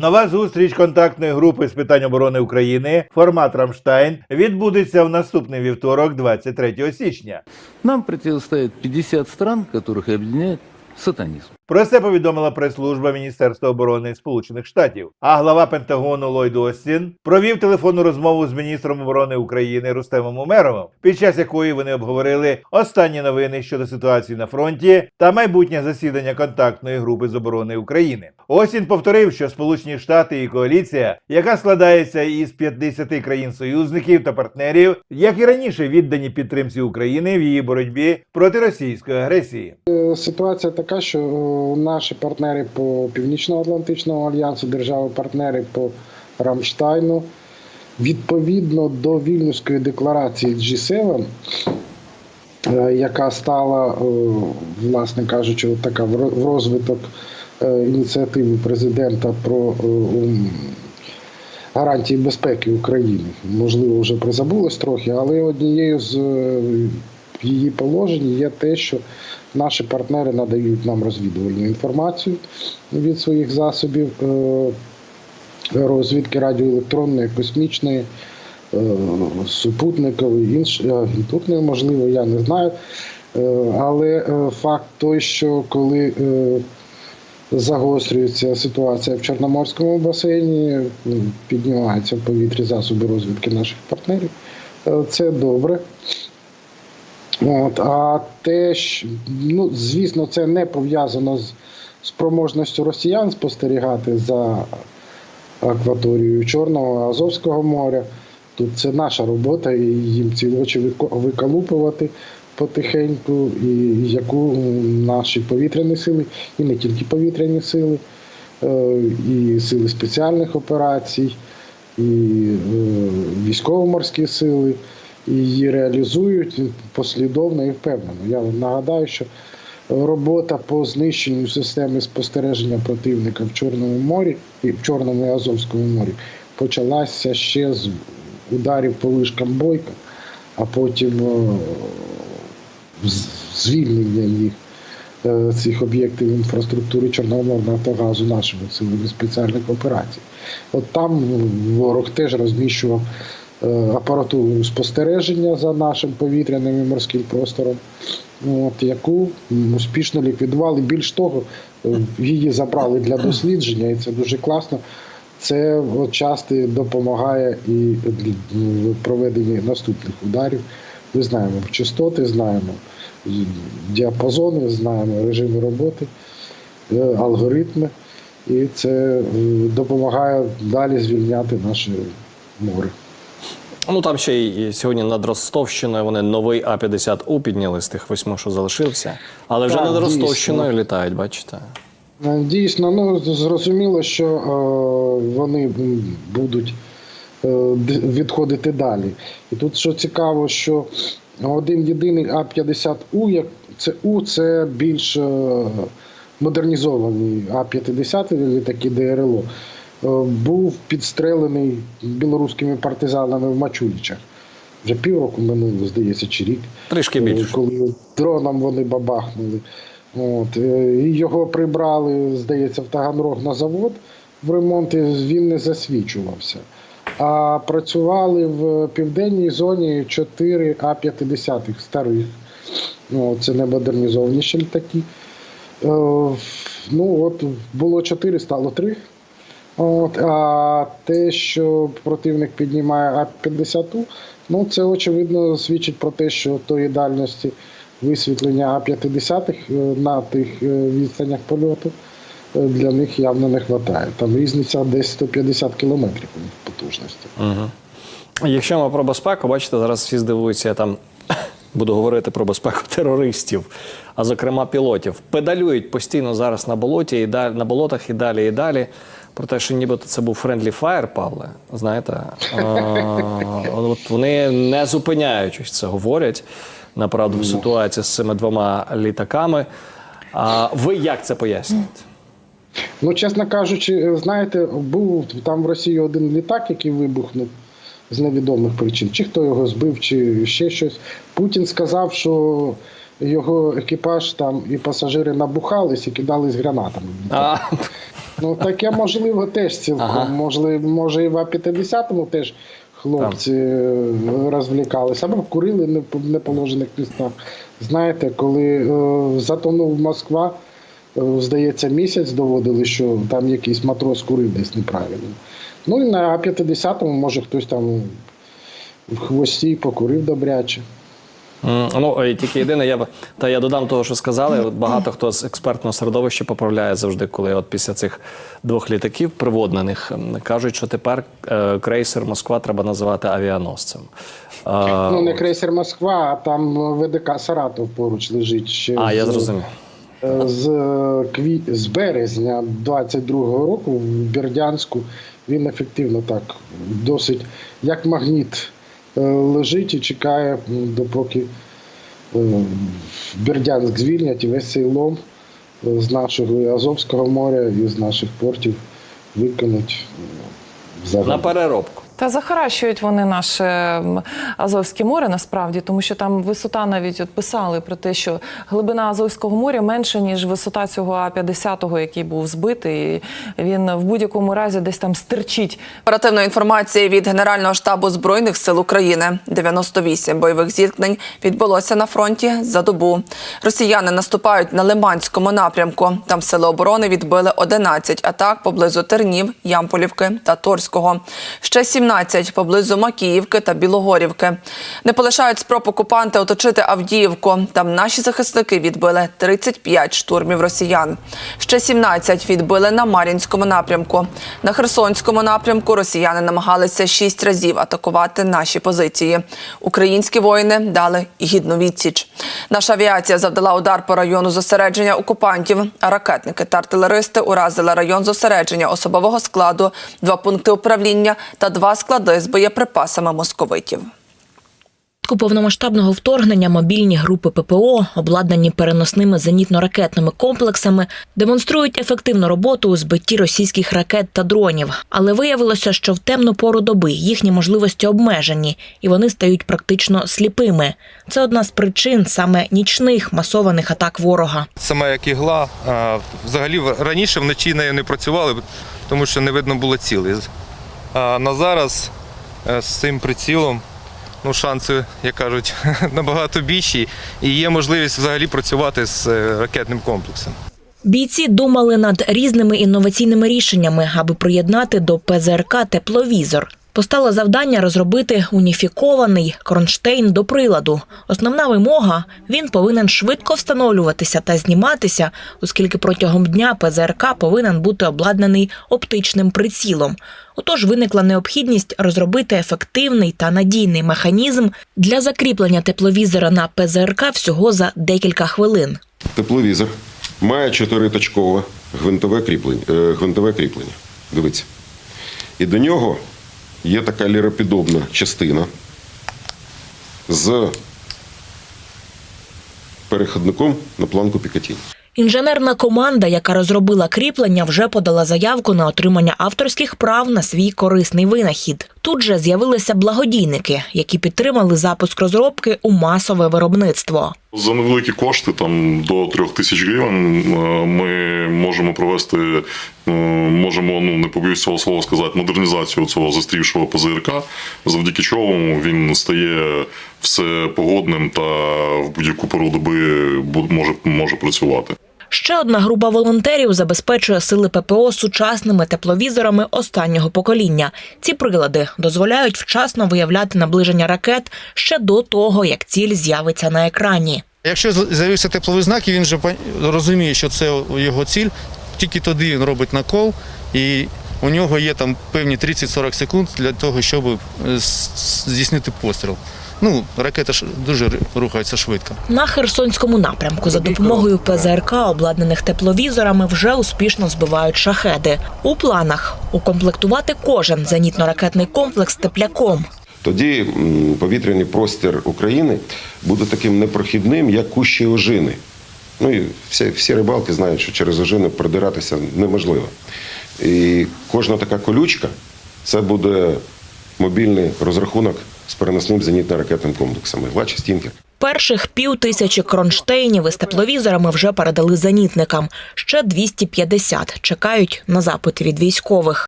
Нова зустріч контактної групи з питань оборони України, формат Рамштайн, відбудеться в наступний вівторок, 23 січня. Нам противостоит 50 стран, которых объединяет сатанизм. Про це повідомила прес-служба Міністерства оборони Сполучених Штатів. А глава Пентагону Ллойд Остін провів телефонну розмову з міністром оборони України Рустемом Умеровим, під час якої вони обговорили останні новини щодо ситуації на фронті та майбутнє засідання контактної групи з оборони України. Остін повторив, що Сполучені Штати і коаліція, яка складається із 50 країн-союзників та партнерів, як і раніше віддані підтримці України в її боротьбі проти російської агресії. Ситуація така, що е, наші партнери по Північно-Атлантичному альянсу, держави-партнери по Рамштайну, відповідно до Вільнюської декларації G7, е, яка стала, е, власне кажучи, така в розвиток е, ініціативи президента про е, гарантії безпеки України. Можливо, вже призабулось трохи, але однією з е, її положень є те, що наші партнери надають нам розвідувальну інформацію від своїх засобів розвідки радіоелектронної, космічної, супутникової, інш, е, агентурної, можливо, я не знаю. Але факт той, що коли загострюється ситуація в Чорноморському басейні, піднімаються в повітрі засоби розвідки наших партнерів. Е, Це добре. От, а те, що, ну, звісно, це не пов'язано з спроможністю росіян спостерігати за акваторією Чорного Азовського моря. Тут це наша робота, і їм ці очі виколупувати потихеньку, і яку наші повітряні сили, і не тільки повітряні сили, е, і сили спеціальних операцій, і е, військово-морські сили і її реалізують послідовно і впевнено. Я нагадаю, що робота по знищенню системи спостереження противника в Чорному морі і в Чорному і Азовському морі почалася ще з ударів по вишкам Бойка, а потім е, звільнення їх е, цих об'єктів інфраструктури Чорноморного Нафтогазу нашими силами спеціальних операцій. От там ворог теж розміщував е, апаратуру спостереження за нашим повітряним і морським простором, от, яку успішно ліквідували. Більш того, е, її забрали для дослідження, і це дуже класно. Це часто допомагає і в проведенні наступних ударів. Ми знаємо частоти, знаємо діапазони, знаємо режими роботи, е, алгоритми, і це е, допомагає далі звільняти наше море. Ну там ще й сьогодні над Ростовщиною вони новий А-50У підняли з тих восьми, що залишився. Але вже Так, над дійсно. Ростовщиною літають, бачите. Е, Дійсно, ну зрозуміло, що е, вони будуть відходити далі. І тут що цікаво, що один єдиний А-50У, як це У, це більш е, модернізований А-50 літаки ДРЛО, е, був підстрелений білоруськими партизанами в Мачулічах. Вже півроку минуло, здається, чи рік. Трішки більше. Коли дроном вони бабахнули. От, е, і його прибрали, здається, в Таганрог на завод в ремонт, і він не засвічувався. А працювали в південній зоні 4 А-50 старих. Ну, це не модернізованіші літаки. Е, ну, от було 4, стало 3. От, а те, що противник піднімає А-50, ну це очевидно свідчить про те, що тої дальності висвітлення А-50 е, на тих е, відстанях польоту для них явно не вистачає. Там різниця десь 150 кілометрів потужності. Якщо ми про безпеку, бачите, зараз всі здивуються, я там буду говорити про безпеку терористів, а зокрема пілотів. Педалюють постійно зараз на болоті і далі на болотах і далі, і далі. Про те, що нібито це був friendly fire, Павле. Знаєте, Е, от вони не зупиняючись це говорять. Направду в ситуації з цими двома літаками. А ви як це пояснюєте? Ну, чесно кажучи, е, знаєте, був там в Росії один літак, який вибухнув з невідомих причин. Чи хто його збив, чи ще щось. Путін сказав, що його екіпаж там і пасажири набухались і кидались гранатами. А, Ну таке можливо теж цілком. Ага. Можливо, може і в А-50 теж хлопці е, розвлікалися або курили в неположених містах. Знаєте, коли е, затонув Москва, здається, місяць доводили, що там якийсь матрос курив десь неправильно. Ну і на А-50 може хтось там в хвості покурив добряче. Ну, е, тільки єдине, я та я додам того, що сказали. От багато хто з експертного середовища поправляє завжди, коли от після цих двох літаків приводнених кажуть, що тепер е, крейсер Москва треба називати авіаносцем. Е, Ну, не крейсер Москва, а там ВДК Саратов поруч лежить ще. а, я зрозумів. Е, з, кві... з березня 22-го року в Бердянську він ефективно так досить як магніт е, лежить і чекає, допоки е, Бердянськ звільнять і весь цей лом е, з нашого Азовського моря і з наших портів викинуть е, взагалі. На переробку. Та захаращують вони наше Азовське море насправді, тому що там висота навіть от писали про те, що глибина Азовського моря менша, ніж висота цього А-50, який був збитий. Він в будь-якому разі десь там стирчить. Оперативної інформації від Генерального штабу збройних сил України. 98 бойових зіткнень відбулося на фронті за добу. Росіяни наступають на Лиманському напрямку. Там сили оборони відбили 11 атак поблизу Тернів, Ямполівки та Торського. Ще 17 поблизу Макіївки та Білогорівки. Не полишають спроб окупанти оточити Авдіївку. Там наші захисники відбили 35 штурмів росіян. Ще 17 відбили на Мар'їнському напрямку. На Херсонському напрямку росіяни намагалися 6 разів атакувати наші позиції. Українські воїни дали гідну відсіч. Наша авіація завдала удар по району зосередження окупантів. А ракетники та артилеристи уразили район зосередження особового складу, два пункти управління та два склади з боєприпасами московитів. Повномасштабного вторгнення мобільні групи ППО, обладнані переносними зенітно-ракетними комплексами, демонструють ефективну роботу у збитті російських ракет та дронів. Але виявилося, що в темну пору доби їхні можливості обмежені, і вони стають практично сліпими. Це одна з причин саме нічних масованих атак ворога. Сама як ігла. Взагалі в- раніше вночі нею не працювали, тому що не видно було цілей. А на зараз е, з цим прицілом ну, шанси, як кажуть, набагато більші. І є можливість взагалі працювати з е, ракетним комплексом. Бійці думали над різними інноваційними рішеннями, аби приєднати до ПЗРК тепловізор. Постало завдання розробити уніфікований кронштейн до приладу. Основна вимога він повинен швидко встановлюватися та зніматися, оскільки протягом дня ПЗРК повинен бути обладнаний оптичним прицілом. Отож виникла необхідність розробити ефективний та надійний механізм для закріплення тепловізора на ПЗРК всього за декілька хвилин. Тепловізор має чотириточкове гвинтове кріплення. е, Гвинтове кріплення. Дивіться. І до нього є така ліропідобна частина з переходником на планку Пікатіні. Інженерна команда, яка розробила кріплення, вже подала заявку на отримання авторських прав на свій корисний винахід. Тут же з'явилися благодійники, які підтримали запуск розробки у масове виробництво. За невеликі кошти, там до трьох тисяч гривень, е, ми можемо провести, е, можемо, ну не побоюсь цього слова сказати, модернізацію цього застрівшого ПЗРК, завдяки чому він стає все погодним та в будь-яку пору доби може, може працювати. Ще одна група волонтерів забезпечує сили ППО сучасними тепловізорами останнього покоління. Ці прилади дозволяють вчасно виявляти наближення ракет ще до того, як ціль з'явиться на екрані. Якщо з'явився тепловий знак, і він вже розуміє, що це його ціль, тільки тоді він робить накол, і у нього є там певні 30-40 секунд для того, щоб е, здійснити постріл. Ну, ракета ж дуже рухається швидко. На Херсонському напрямку за допомогою ПЗРК, обладнаних тепловізорами, вже успішно збивають шахеди. У планах укомплектувати кожен зенітно-ракетний комплекс тепляком. Тоді повітряний простір України буде таким непрохідним, як кущі ожини. Ну і всі, всі рибалки знають, що через ожини продиратися неможливо. І кожна така колючка це буде мобільний розрахунок з переносним зенітно-ракетним комплексом «Ігла» стінки. Перших пів тисячі кронштейнів із тепловізорами вже передали зенітникам. Ще 250 чекають на запити від військових.